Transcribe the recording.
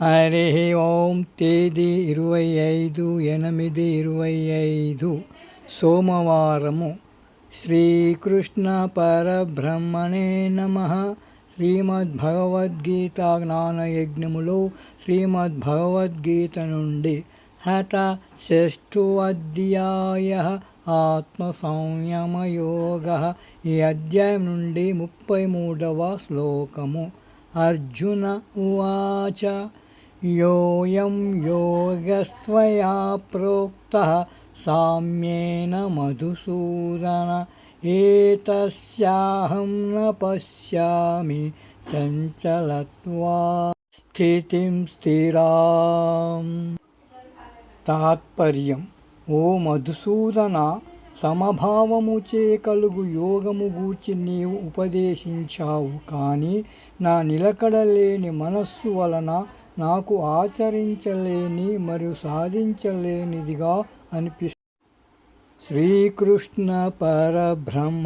హరి ఓం తేదీ ఇరవై ఐదు ఎనిమిది ఇరవై ఐదు. సోమవారము. శ్రీకృష్ణ పరబ్రహ్మణే నమ. శ్రీమద్భగవద్గీత జ్ఞానయజ్ఞములో శ్రీమద్భగవద్గీత నుండి హత షష్ఠు అధ్యాయ ఆత్మ సంయమయోగ ఈ అధ్యాయం నుండి ముప్పై మూడవ శ్లోకము. అర్జున ఉవాచ. योऽयं योगस्त्वया प्रोक्तः साम्येन मधुसूदन एतस्याहं न पश्यामि चञ्चलत्वा స్థితిం స్థిరాం తాత్పర్యం ఓ మధుసూదన సమభావముచే కలుగు యోగము గూర్చి నీవు ఉపదేశించావు కానీ నా నిలకడలేని మనస్సు వలన నాకు ఆచరించలేని మరియు సాధించలేనిదిగా అనిపిస్తుంది. శ్రీకృష్ణ పరబ్రహ్మ